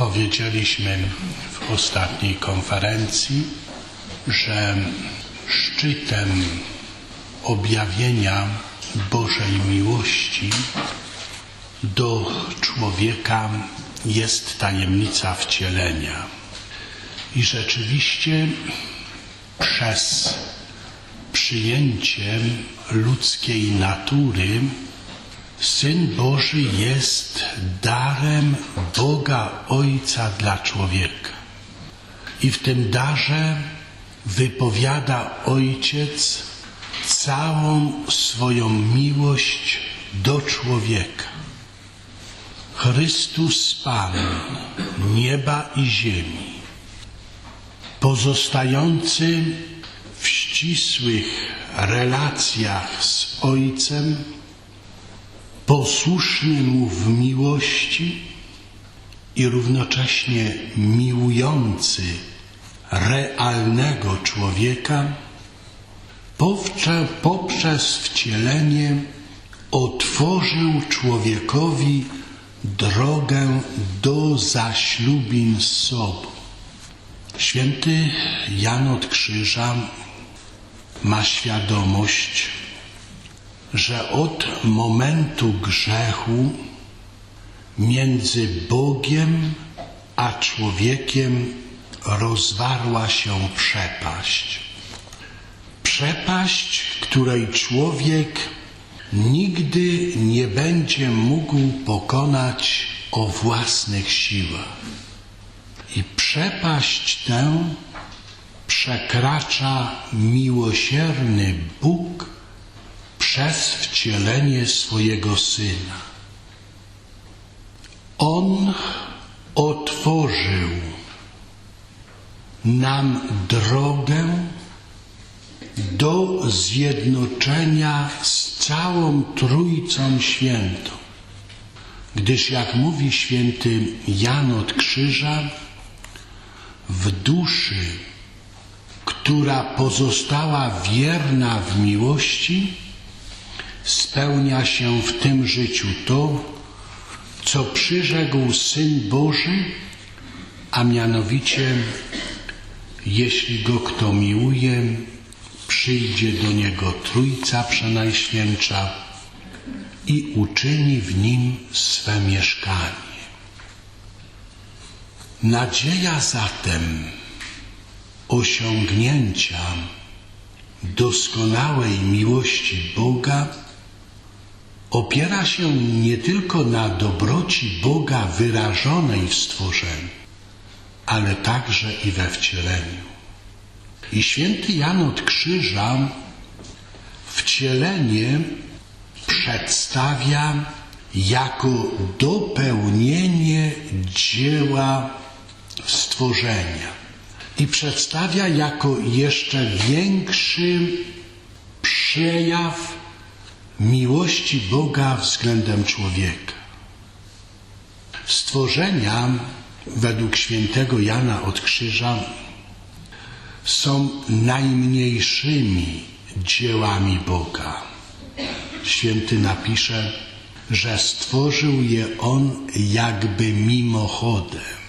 Powiedzieliśmy w ostatniej konferencji, że szczytem objawienia Bożej miłości do człowieka jest tajemnica wcielenia. I rzeczywiście przez przyjęcie ludzkiej natury Syn Boży jest darem Boga Ojca dla człowieka. I w tym darze wypowiada Ojciec całą swoją miłość do człowieka. Chrystus Pan nieba i ziemi, pozostający w ścisłych relacjach z Ojcem, posłuszny Mu w miłości i równocześnie miłujący realnego człowieka, poprzez wcielenie otworzył człowiekowi drogę do zaślubin z sobą. Święty Jan od Krzyża ma świadomość, że od momentu grzechu między Bogiem a człowiekiem rozwarła się przepaść. Przepaść, której człowiek nigdy nie będzie mógł pokonać o własnych siłach. I przepaść tę przekracza miłosierny Bóg przez wcielenie swojego Syna. On otworzył nam drogę do zjednoczenia z całą Trójcą Świętą. Gdyż, jak mówi święty Jan od Krzyża, w duszy, która pozostała wierna w miłości, spełnia się w tym życiu to, co przyrzekł Syn Boży, a mianowicie, jeśli go kto miłuje, przyjdzie do niego Trójca Przenajświętsza i uczyni w nim swe mieszkanie. Nadzieja zatem osiągnięcia doskonałej miłości Boga opiera się nie tylko na dobroci Boga wyrażonej w stworzeniu, ale także i we wcieleniu. I święty Jan od Krzyża wcielenie przedstawia jako dopełnienie dzieła stworzenia i przedstawia jako jeszcze większy przejaw miłości Boga względem człowieka. Stworzenia według świętego Jana od Krzyża są najmniejszymi dziełami Boga. Święty napisze, że stworzył je On jakby mimochodem.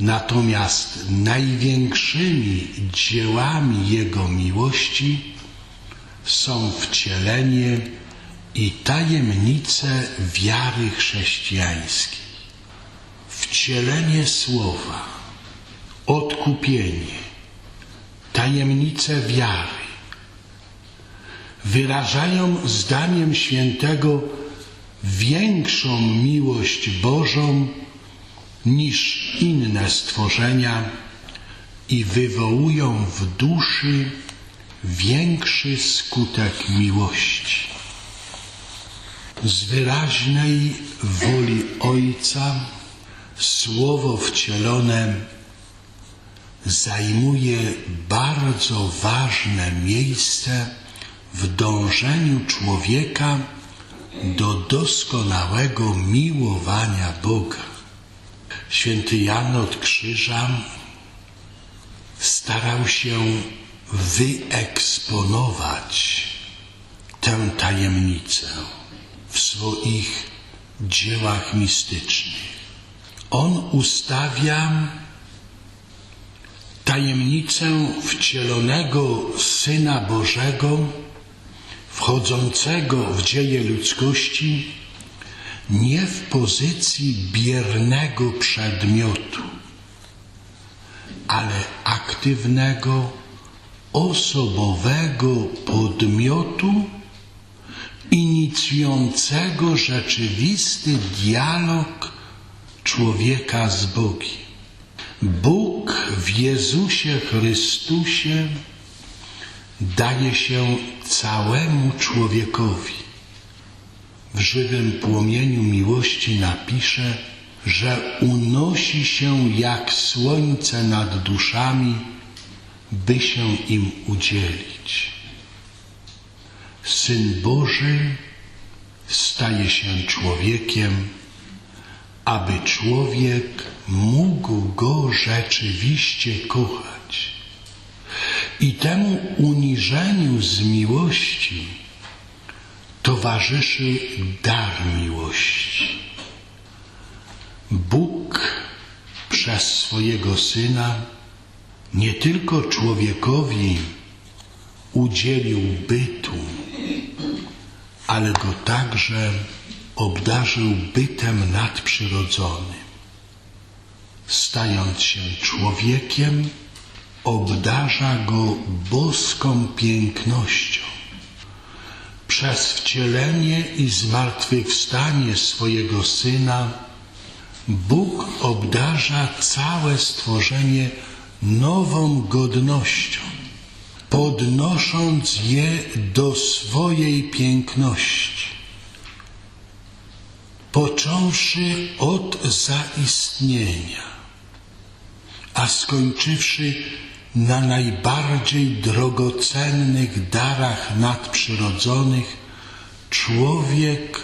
Natomiast największymi dziełami Jego miłości są wcielenie i tajemnice wiary chrześcijańskiej. Wcielenie słowa, odkupienie, tajemnice wiary wyrażają zdaniem świętego większą miłość Bożą niż inne stworzenia i wywołują w duszy większy skutek miłości. Z wyraźnej woli Ojca Słowo wcielone zajmuje bardzo ważne miejsce w dążeniu człowieka do doskonałego miłowania Boga. Święty Jan od Krzyża starał się wyeksponować tę tajemnicę w swoich dziełach mistycznych. On ustawia tajemnicę wcielonego Syna Bożego, wchodzącego w dzieje ludzkości, nie w pozycji biernego przedmiotu, ale aktywnego, osobowego podmiotu inicjującego rzeczywisty dialog człowieka z Bogiem. Bóg w Jezusie Chrystusie daje się całemu człowiekowi. W żywym płomieniu miłości napisze, że unosi się jak słońce nad duszami, by się im udzielić. Syn Boży staje się człowiekiem, aby człowiek mógł go rzeczywiście kochać. I temu uniżeniu z miłości towarzyszy dar miłości. Bóg przez swojego Syna nie tylko człowiekowi udzielił bytu, ale go także obdarzył bytem nadprzyrodzonym. Stając się człowiekiem, obdarza go boską pięknością. Przez wcielenie i zmartwychwstanie swojego Syna, Bóg obdarza całe stworzenie nową godnością, podnosząc je do swojej piękności począwszy od zaistnienia, a skończywszy na najbardziej drogocennych darach nadprzyrodzonych, człowiek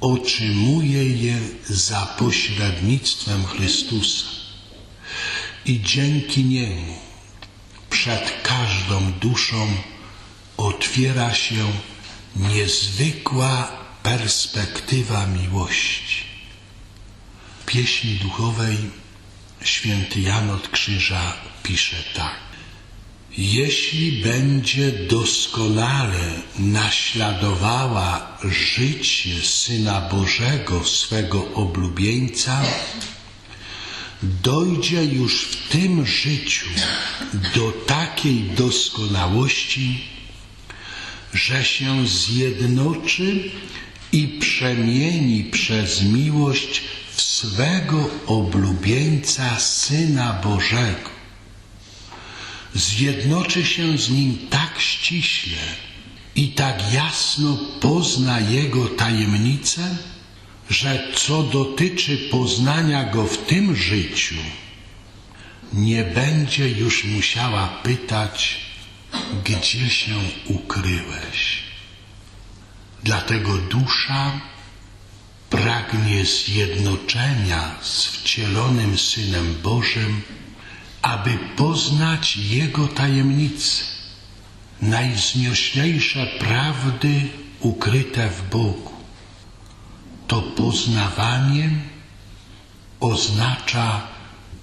otrzymuje je za pośrednictwem Chrystusa. I dzięki niemu przed każdą duszą otwiera się niezwykła perspektywa miłości. W pieśni duchowej święty Jan od Krzyża pisze tak. Jeśli będzie doskonale naśladowała życie Syna Bożego, swego oblubieńca, dojdzie już w tym życiu do takiej doskonałości, że się zjednoczy i przemieni przez miłość w swego oblubieńca Syna Bożego. Zjednoczy się z Nim tak ściśle i tak jasno pozna Jego tajemnice, że co dotyczy poznania Go w tym życiu, nie będzie już musiała pytać, gdzie się ukryłeś. Dlatego dusza pragnie zjednoczenia z wcielonym Synem Bożym, aby poznać Jego tajemnice, najwznioślejsze prawdy ukryte w Bogu. To poznawanie oznacza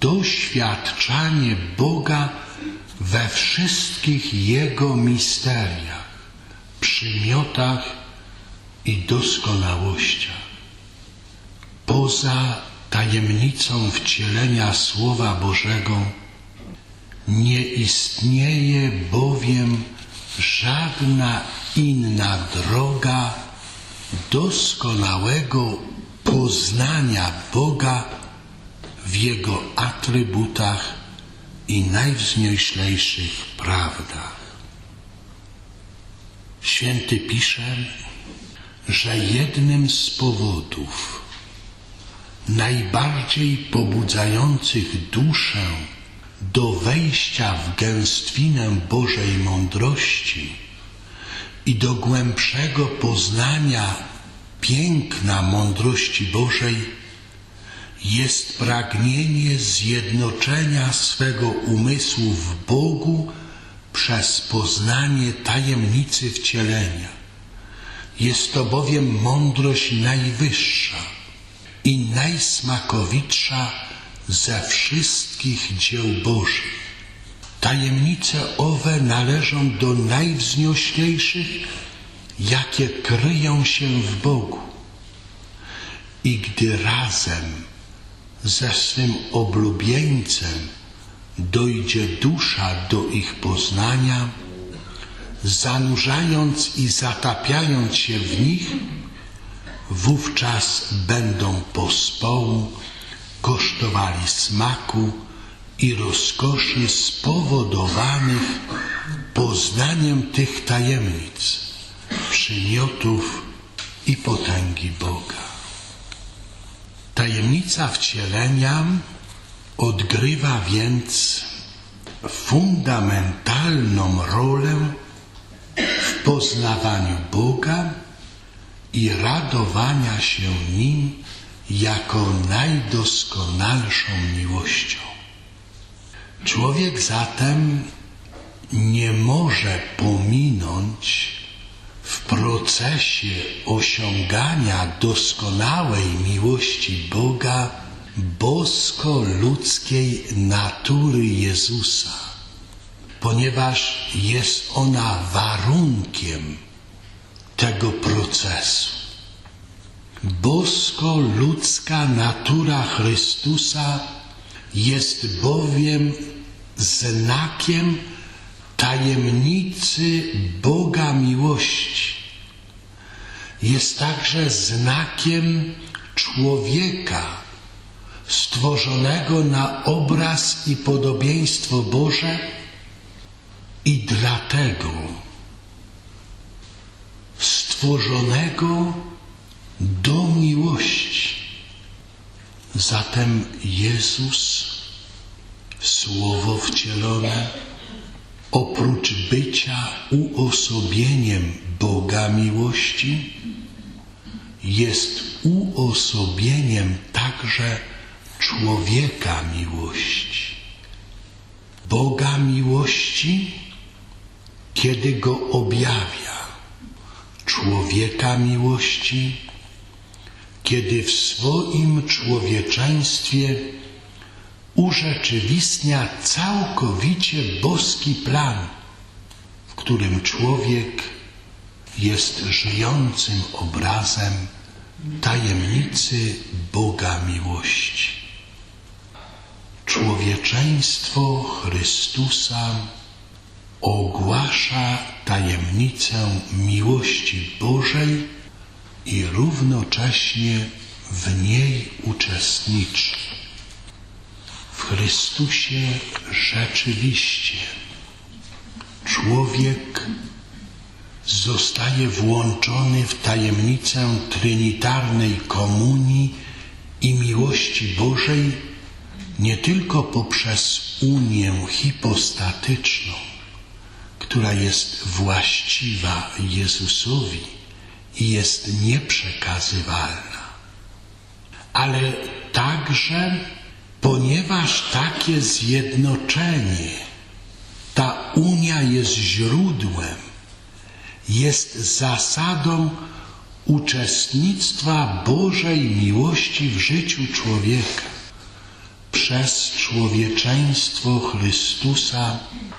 doświadczanie Boga we wszystkich Jego misteriach, przymiotach i doskonałościach. Poza tajemnicą wcielenia Słowa Bożego nie istnieje bowiem żadna inna droga doskonałego poznania Boga w Jego atrybutach i najwznioślejszych prawdach. Święty pisze, że jednym z powodów najbardziej pobudzających duszę do wejścia w gęstwinę Bożej mądrości i do głębszego poznania piękna mądrości Bożej jest pragnienie zjednoczenia swego umysłu w Bogu przez poznanie tajemnicy wcielenia. Jest to bowiem mądrość najwyższa i najsmakowitsza ze wszystkich dzieł Bożych. Tajemnice owe należą do najwznioślejszych, jakie kryją się w Bogu. I gdy razem ze swym oblubieńcem dojdzie dusza do ich poznania, zanurzając i zatapiając się w nich, wówczas będą pospołu kosztowali smaku i rozkoszy spowodowanych poznaniem tych tajemnic, przymiotów i potęgi Boga. Tajemnica wcielenia odgrywa więc fundamentalną rolę w poznawaniu Boga i radowania się Nim jako najdoskonalszą miłością. Człowiek zatem nie może pominąć w procesie osiągania doskonałej miłości Boga bosko-ludzkiej natury Jezusa, ponieważ jest ona warunkiem tego procesu. Bosko-ludzka natura Chrystusa jest bowiem znakiem tajemnicy Boga miłości. Jest także znakiem człowieka stworzonego na obraz i podobieństwo Boże i dlatego stworzonego do miłości. Zatem Jezus, Słowo wcielone, oprócz bycia uosobieniem Boga miłości, jest uosobieniem także człowieka miłości. Boga miłości, kiedy go objawia, człowieka miłości, kiedy w swoim człowieczeństwie urzeczywistnia całkowicie boski plan, w którym człowiek jest żyjącym obrazem tajemnicy Boga miłości. Człowieczeństwo Chrystusa ogłasza tajemnicę miłości Bożej i równocześnie w niej uczestniczy. Chrystusie rzeczywiście. Człowiek zostaje włączony w tajemnicę trinitarnej komunii i miłości Bożej nie tylko poprzez unię hipostatyczną, która jest właściwa Jezusowi i jest nieprzekazywalna, ale także ponieważ takie zjednoczenie, ta unia jest źródłem, jest zasadą uczestnictwa Bożej miłości w życiu człowieka. Przez człowieczeństwo Chrystusa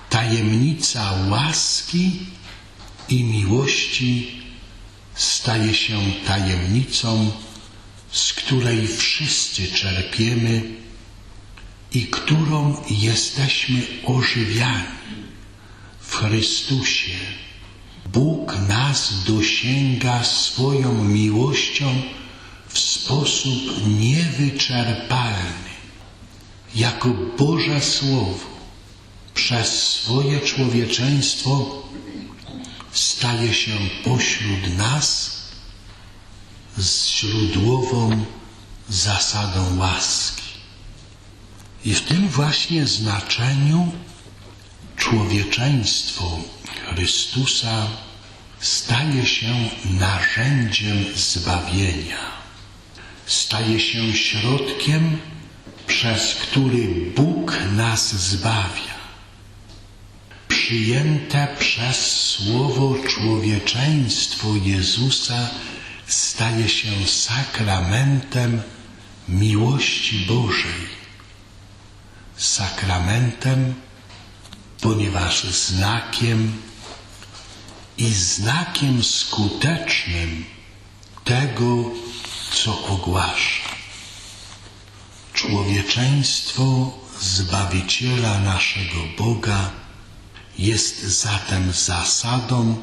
tajemnica łaski i miłości staje się tajemnicą, z której wszyscy czerpiemy i którą jesteśmy ożywiani w Chrystusie. Bóg nas dosięga swoją miłością w sposób niewyczerpalny, jako Boże Słowo przez swoje człowieczeństwo staje się pośród nas z źródłową zasadą łaski. I w tym właśnie znaczeniu człowieczeństwo Chrystusa staje się narzędziem zbawienia, staje się środkiem, przez który Bóg nas zbawia. Przyjęte przez Słowo człowieczeństwo Jezusa staje się sakramentem miłości Bożej. Sakramentem, ponieważ znakiem i znakiem skutecznym tego, co ogłasza. Człowieczeństwo Zbawiciela naszego Boga jest zatem zasadą,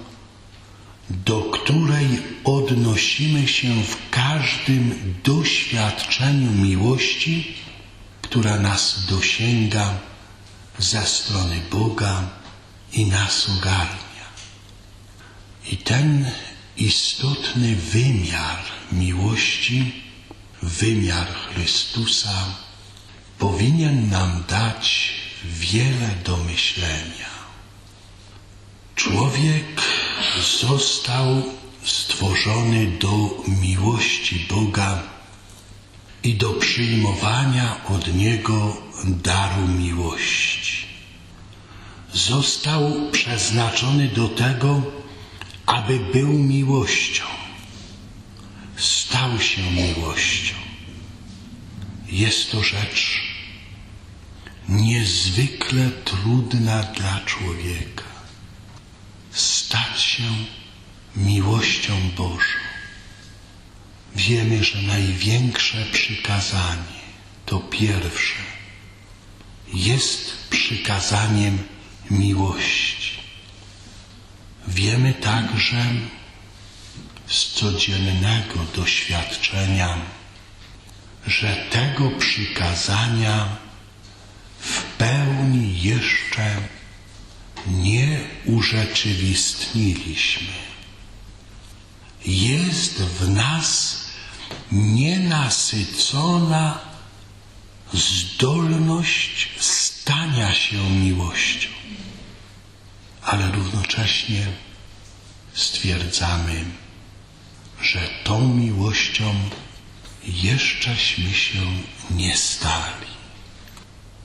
do której odnosimy się w każdym doświadczeniu miłości, która nas dosięga ze strony Boga i nas ogarnia. I ten istotny wymiar miłości, wymiar Chrystusa, powinien nam dać wiele do myślenia. Człowiek został stworzony do miłości Boga i do przyjmowania od Niego daru miłości. Został przeznaczony do tego, aby był miłością. Stał się miłością. Jest to rzecz niezwykle trudna dla człowieka. Stać się miłością Bożą. Wiemy, że największe przykazanie to pierwsze jest przykazaniem miłości. Wiemy także z codziennego doświadczenia, że tego przykazania w pełni jeszcze nie urzeczywistniliśmy. Jest w nas nienasycona zdolność stania się miłością, ale równocześnie stwierdzamy, że tą miłością jeszcześmy się nie stali.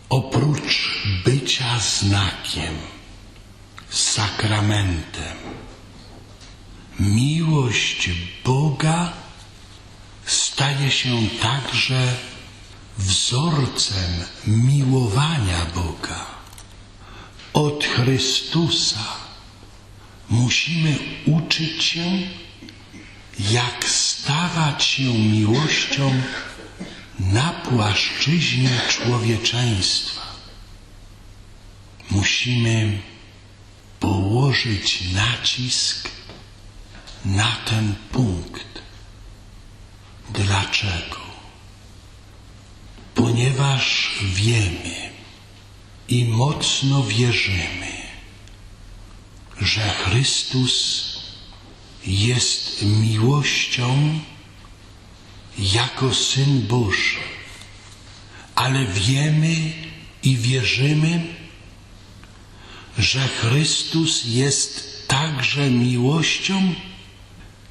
Oprócz bycia znakiem, sakramentem, miłość Boga staje się także wzorcem miłowania Boga. Od Chrystusa musimy uczyć się, jak stawać się miłością na płaszczyźnie człowieczeństwa. Musimy położyć nacisk na ten punkt. Dlaczego? Ponieważ wiemy i mocno wierzymy, że Chrystus jest miłością jako Syn Boży, ale wiemy i wierzymy, że Chrystus jest także miłością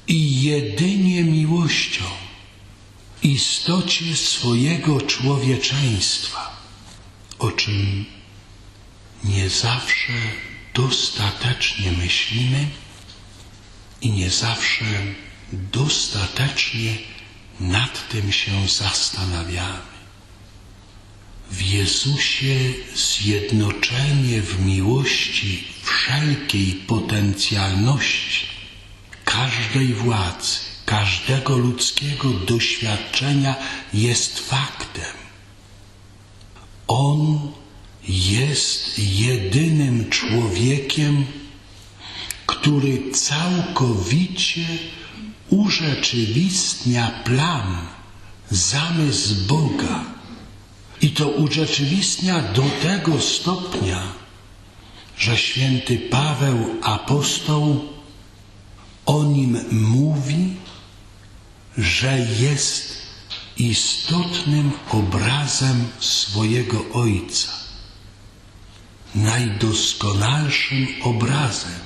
i jedynie miłością istocie swojego człowieczeństwa, o czym nie zawsze dostatecznie myślimy i nie zawsze dostatecznie nad tym się zastanawiamy. W Jezusie zjednoczenie w miłości wszelkiej potencjalności, każdej władzy, każdego ludzkiego doświadczenia jest faktem. On jest jedynym człowiekiem, który całkowicie urzeczywistnia plan, zamysł Boga. I to urzeczywistnia do tego stopnia, że święty Paweł apostoł o nim mówi, że jest istotnym obrazem swojego Ojca, najdoskonalszym obrazem,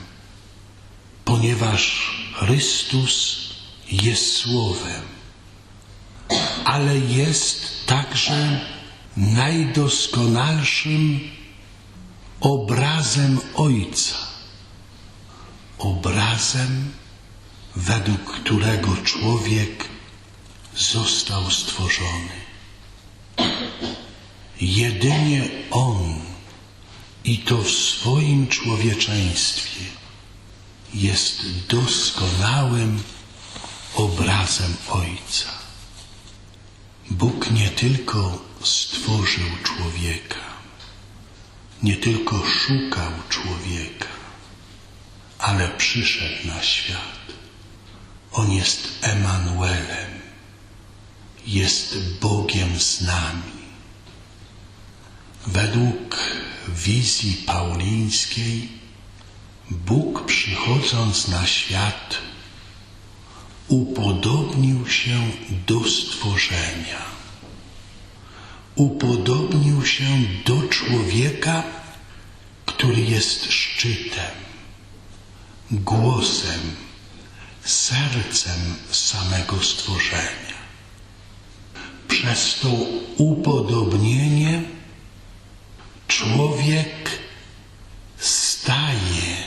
ponieważ Chrystus jest Słowem, ale jest także najdoskonalszym obrazem Ojca, obrazem, według którego człowiek został stworzony. Jedynie On i to w swoim człowieczeństwie jest doskonałym obrazem Ojca. Bóg nie tylko stworzył człowieka, nie tylko szukał człowieka, ale przyszedł na świat. On jest Emanuelem, jest Bogiem z nami. Według wizji paulińskiej Bóg przychodząc na świat upodobnił się do stworzenia. Upodobnił się do człowieka, który jest szczytem, głosem, sercem samego stworzenia. Przez to upodobnienie człowiek staje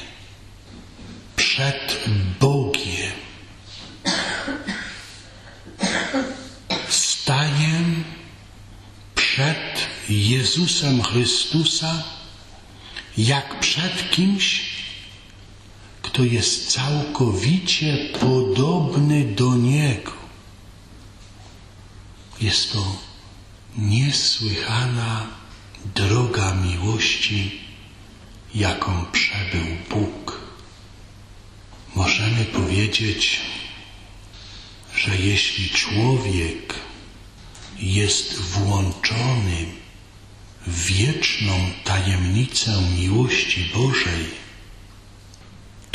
przed Bogiem. Staje przed Jezusem Chrystusa jak przed kimś, kto jest całkowicie podobny do Niego. Jest to niesłychana droga miłości, jaką przebył Bóg. Możemy powiedzieć, że jeśli człowiek jest włączony w wieczną tajemnicę miłości Bożej,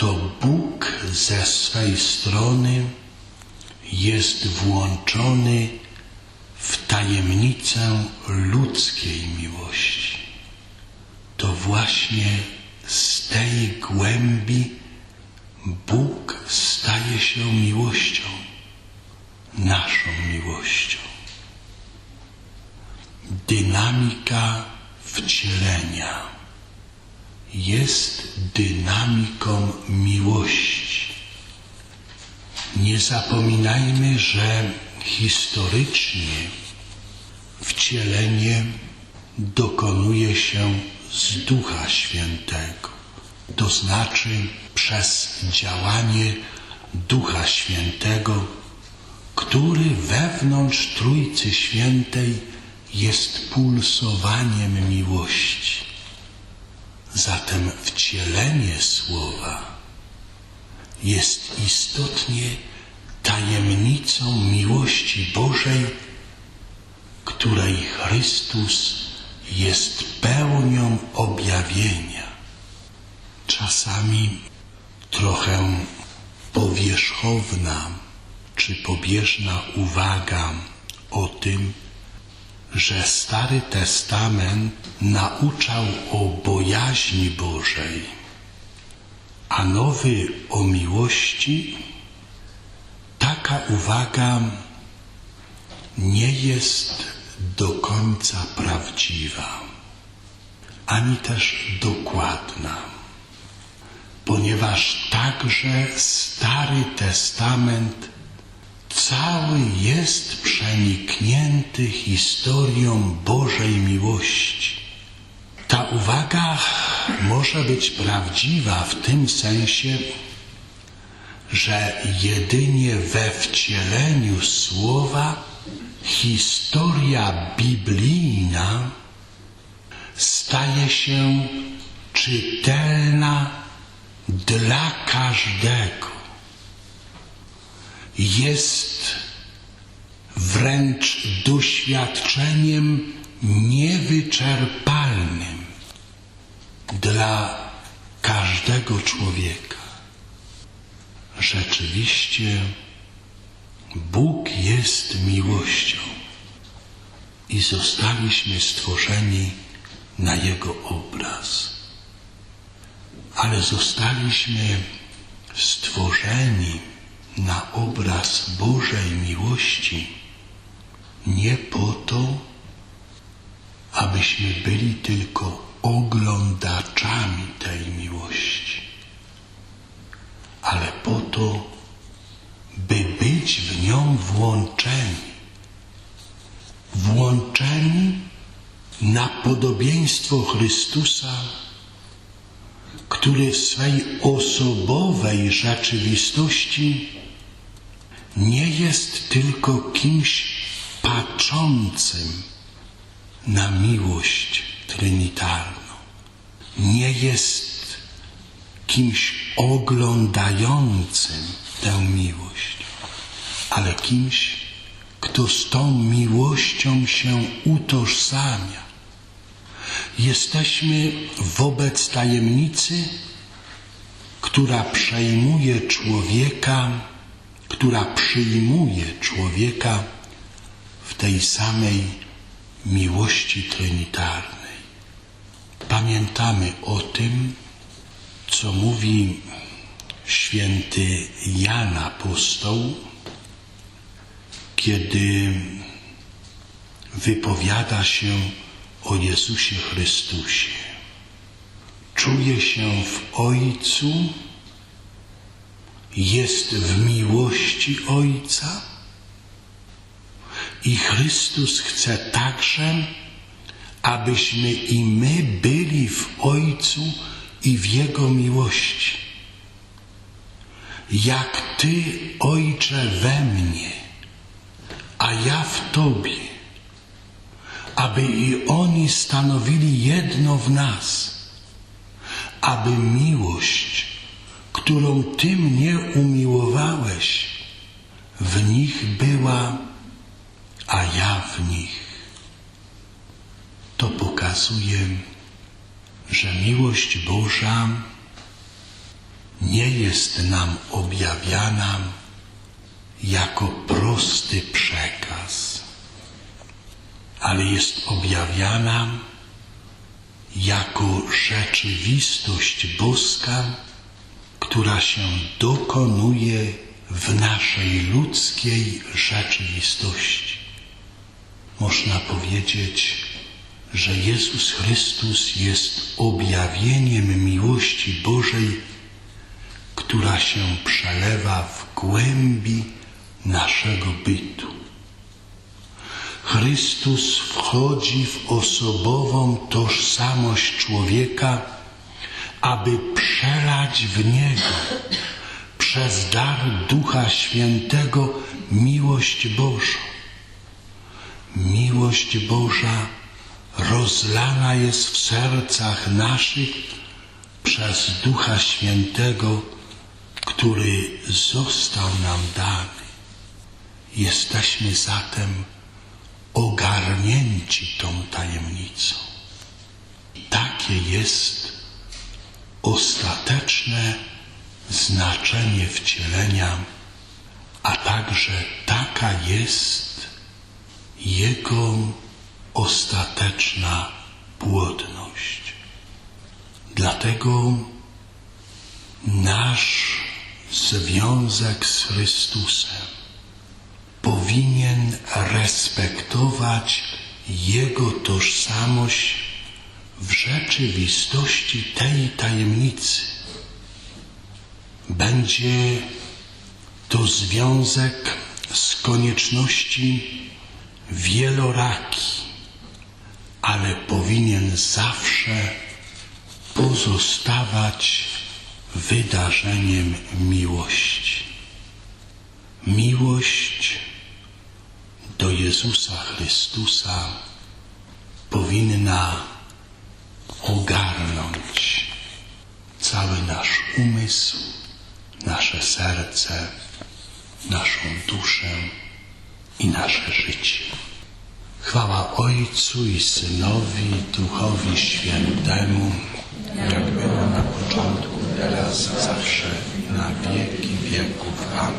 to Bóg ze swej strony jest włączony w tajemnicę ludzkiej miłości. To właśnie z tej głębi Bóg staje się miłością, naszą miłością. Dynamika wcielenia jest dynamiką miłości. Nie zapominajmy, że historycznie wcielenie dokonuje się z Ducha Świętego, to znaczy przez działanie Ducha Świętego, który wewnątrz Trójcy Świętej jest pulsowaniem miłości. Zatem wcielenie Słowa jest istotnie tajemnicą miłości Bożej, której Chrystus jest pełnią objawienia. Czasami trochę powierzchowna czy pobieżna uwaga o tym, że Stary Testament nauczał o bojaźni Bożej, a Nowy o miłości, taka uwaga nie jest do końca prawdziwa, ani też dokładna, ponieważ także Stary Testament cały jest przeniknięty historią Bożej miłości. Ta uwaga może być prawdziwa w tym sensie, że jedynie we wcieleniu słowa historia biblijna staje się czytelna dla każdego. Jest wręcz doświadczeniem niewyczerpalnym dla każdego człowieka. Rzeczywiście Bóg jest miłością i zostaliśmy stworzeni na Jego obraz. Ale zostaliśmy stworzeni na obraz Bożej miłości nie po to, abyśmy byli tylko oglądaczami tej miłości, ale po to, by być w nią włączeni. Włączeni na podobieństwo Chrystusa, który w swej osobowej rzeczywistości nie jest tylko kimś patrzącym na miłość trinitarną. Nie jest kimś oglądającym tę miłość, ale kimś, kto z tą miłością się utożsamia. Jesteśmy wobec tajemnicy, która przejmuje człowieka, która przyjmuje człowieka w tej samej miłości trinitarnej. Pamiętamy o tym, co mówi święty Jan Apostoł, kiedy wypowiada się o Jezusie Chrystusie. Czuje się w Ojcu, jest w miłości Ojca i Chrystus chce także, abyśmy i my byli w Ojcu i w Jego miłości. Jak Ty, Ojcze, we mnie, a ja w Tobie, aby i oni stanowili jedno w nas, aby miłość, którą Ty mnie umiłowałeś, w nich była, a ja w nich. To pokazuje, że miłość Boża nie jest nam objawiana jako prosty przekaz, ale jest objawiana jako rzeczywistość boska, która się dokonuje w naszej ludzkiej rzeczywistości. Można powiedzieć, że Jezus Chrystus jest objawieniem miłości Bożej, która się przelewa w głębi naszego bytu. Chrystus wchodzi w osobową tożsamość człowieka, aby przelać w niego przez dar Ducha Świętego miłość Bożą. Miłość Boża rozlana jest w sercach naszych przez Ducha Świętego, który został nam dany. Jesteśmy zatem ogarnięci tą tajemnicą. Takie jest ostateczne znaczenie wcielenia, a także taka jest Jego ostateczna płodność. Dlatego nasz związek z Chrystusem powinien respektować Jego tożsamość w rzeczywistości tej tajemnicy. Będzie to związek z konieczności wieloraki, ale powinien zawsze pozostawać wydarzeniem miłości. Miłość do Jezusa Chrystusa powinna ogarnąć cały nasz umysł, nasze serce, naszą duszę i nasze życie. Chwała Ojcu i Synowi, Duchowi Świętemu, jak było na początku, teraz, zawsze, na wieki wieków. Amen.